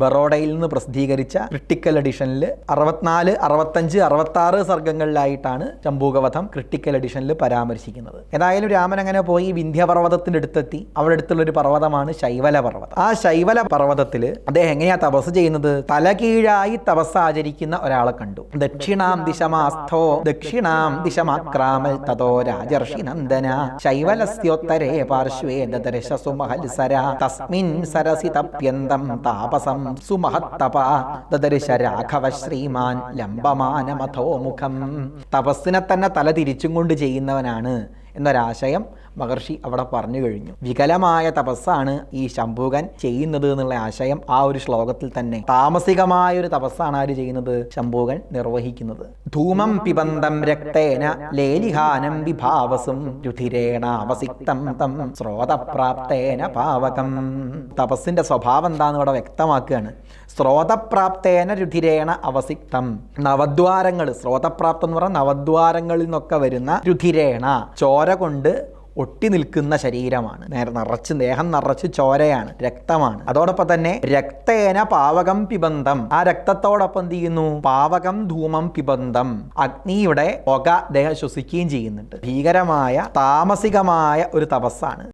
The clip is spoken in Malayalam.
ബറോഡയിൽ നിന്ന് പ്രസിദ്ധീകരിച്ച ക്രിട്ടിക്കൽ എഡിഷനിൽ അറുപത്തിനാല് അറുപത്തഞ്ച് അറുപത്താറ് സർഗങ്ങളിലായിട്ടാണ് ചമ്പൂകവധം ക്രിട്ടിക്കൽ എഡിഷനിൽ പരാമർശിക്കുന്നത്. ഏതായാലും രാമൻ അങ്ങനെ പോയി വിന്ധ്യപർവതത്തിന്റെ അടുത്തെത്തി. അവിടെ അടുത്തുള്ള ഒരു പർവതമാണ് ശൈവല പർവതം. ആ ശൈവല പർവതത്തിൽ അദ്ദേഹം എങ്ങനെയാ തപസ് ചെയ്യുന്നത്? തലകീഴായി തപസ് ആചരിക്കുന്ന ഒരാളെ കണ്ടു. ദക്ഷിണാം ദിശമാസ്ഥോ ദക്ഷിണാം ദിശമാക്രാമൽ തതോ രാജർഷി നന്ദന. ശൈവലസ്യോത്തരേ പാർശ്വേ ദശസുമഹൽ സുമഹൽസര തസ്മിൻ സരസി തപ്യന്തം താപസം. സുമഹത്തപ ദദർശ രാഘവ ശ്രീമാൻ ലംബമാനമഥോ മുഖം. തപസ്സിനെ തന്നെ തല തിരിച്ചും കൊണ്ട് ചെയ്യുന്നവനാണ് എന്നൊരാശയം മഹർഷി അവിടെ പറഞ്ഞു കഴിഞ്ഞു. വികലമായ തപസ്സാണ് ഈ ശംഭുകൻ ചെയ്യുന്നത് എന്നുള്ള ആശയം ആ ഒരു ശ്ലോകത്തിൽ തന്നെ. താമസികമായ ഒരു തപസ്സാണ് ആര് ചെയ്യുന്നത്? ശംഭുകൻ നിർവഹിക്കുന്നത്. ധൂമം പിബന്ധം രക്തേന ലേലിഹാനം വിഭാവസും രുധിരേണ അവസിക്തം തം സ്രോതപ്രാപ്തേന പാവകം. തപസ്സിന്റെ സ്വഭാവം എന്താന്ന് ഇവിടെ വ്യക്തമാക്കുകയാണ്. സ്രോതപ്രാപ്തേന രുധിരേണ അവസിക്തം. നവദ്വാരങ്ങൾ സ്രോതപ്രാപ്തം എന്ന് പറഞ്ഞാൽ നവദ്വാരങ്ങളിൽ നിന്നൊക്കെ വരുന്ന രുധിരേണ ചോര കൊണ്ട് ഒട്ടി നിൽക്കുന്ന ശരീരമാണ്. നേരെ നിറച്ച് ദേഹം നിറച്ച് ചോരയാണ് രക്തമാണ്. അതോടൊപ്പം തന്നെ രക്തേന പാവകം പിബന്ധം. ആ രക്തത്തോടൊപ്പം എന്ത് ചെയ്യുന്നു? പാവകം ധൂമം പിബന്ധം. അഗ്നിയുടെ പുക ദേഹം ശ്വസിക്കുകയും ചെയ്യുന്നുണ്ട്. ഭീകരമായ താമസികമായ ഒരു തപസ്സാണ്.